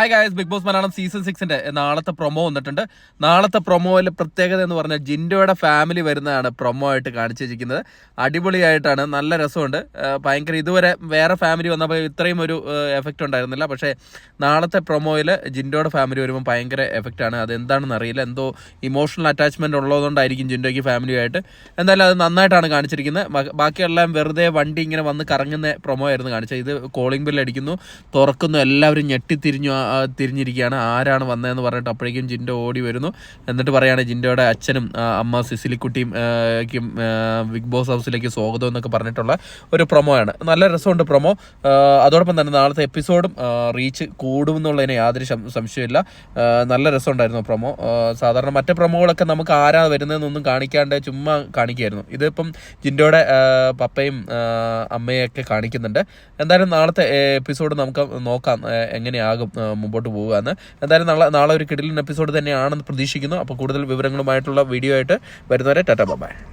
Hi guys Bigg Boss Malayalam season സിക്സിന്റെ നാളത്തെ promo വന്നിട്ടുണ്ട്. നാളത്തെ പ്രൊമോയിൽ പ്രത്യേകത എന്ന് പറഞ്ഞാൽ ജിൻഡോയുടെ ഫാമിലി വരുന്നതാണ് പ്രൊമോ ആയിട്ട് കാണിച്ചു വെച്ചിരിക്കുന്നത്. അടിപൊളിയായിട്ടാണ് നല്ല രസമുണ്ട്. ഭയങ്കര ഇതുവരെ വേറെ ഫാമിലി വന്നപ്പോൾ ഇത്രയും ഒരു എഫക്റ്റ് ഉണ്ടായിരുന്നില്ല. പക്ഷേ നാളത്തെ പ്രൊമോയിൽ ജിൻഡോയുടെ ഫാമിലി വരുമ്പോൾ ഭയങ്കര എഫക്റ്റ് ആണ്. അതെന്താണെന്ന് അറിയില്ല. എന്തോ ഇമോഷണൽ അറ്റാച്ച്മെന്റ് ഉള്ളതുകൊണ്ടായിരിക്കും ജിൻഡോയ്ക്ക് ഫാമിലിയായിട്ട് എന്തായാലും അത് നന്നായിട്ടാണ് കാണിച്ചിരിക്കുന്നത്. ബാക്കിയെല്ലാം വെറുതെ വണ്ടി ഇങ്ങനെ വന്ന് കറങ്ങുന്ന പ്രൊമോ ആയിരുന്നു കാണിച്ചത്. ഇത് കോളിംഗ് ബില്ലടിക്കുന്നു തുറക്കുന്നു എല്ലാവരും ഞെട്ടിത്തിരിഞ്ഞു. തിരിഞ്ഞിരിക്കുകയാണ്. ആരാണ് വന്നതെന്ന് പറഞ്ഞിട്ട് അപ്പോഴേക്കും ജിൻഡോ ഓടി വരുന്നു. എന്നിട്ട് പറയാണ് ജിൻഡോയുടെ അച്ഛനും അമ്മ സിസിലിക്കുട്ടിയും ബിഗ് ബോസ് ഹൗസിലേക്ക് സ്വാഗതം എന്നൊക്കെ പറഞ്ഞിട്ടുള്ള ഒരു പ്രൊമോ ആണ് നല്ല രസമുണ്ട് പ്രൊമോ. അതോടൊപ്പം തന്നെ നാളത്തെ എപ്പിസോഡും റീച്ച് കൂടുമെന്നുള്ളതിന് യാതൊരു സംശയമില്ല നല്ല രസമുണ്ടായിരുന്നു പ്രൊമോ. സാധാരണ മറ്റു പ്രൊമോകളൊക്കെ നമുക്ക് ആരാ വരുന്നതെന്നൊന്നും കാണിക്കാണ്ട് ചുമ്മാ കാണിക്കായിരുന്നു. ഇതിപ്പം ജിൻഡോയുടെ പപ്പയും അമ്മയൊക്കെ കാണിക്കുന്നുണ്ട്. എന്തായാലും നാളത്തെ എപ്പിസോഡ് നമുക്ക് നോക്കാം എങ്ങനെയാകും മുമ്പോട്ട് പോകുകയെന്ന് എന്തായാലും നാളെ നാളെ ഒരു കിടിലൻ എപ്പിസോഡ് തന്നെയാണെന്ന് പ്രതീക്ഷിക്കുന്നു. അപ്പോൾ കൂടുതൽ വിവരങ്ങളുമായിട്ടുള്ള വീഡിയോ ആയിട്ട് വരുന്നവരെ ടാറ്റ ബൈ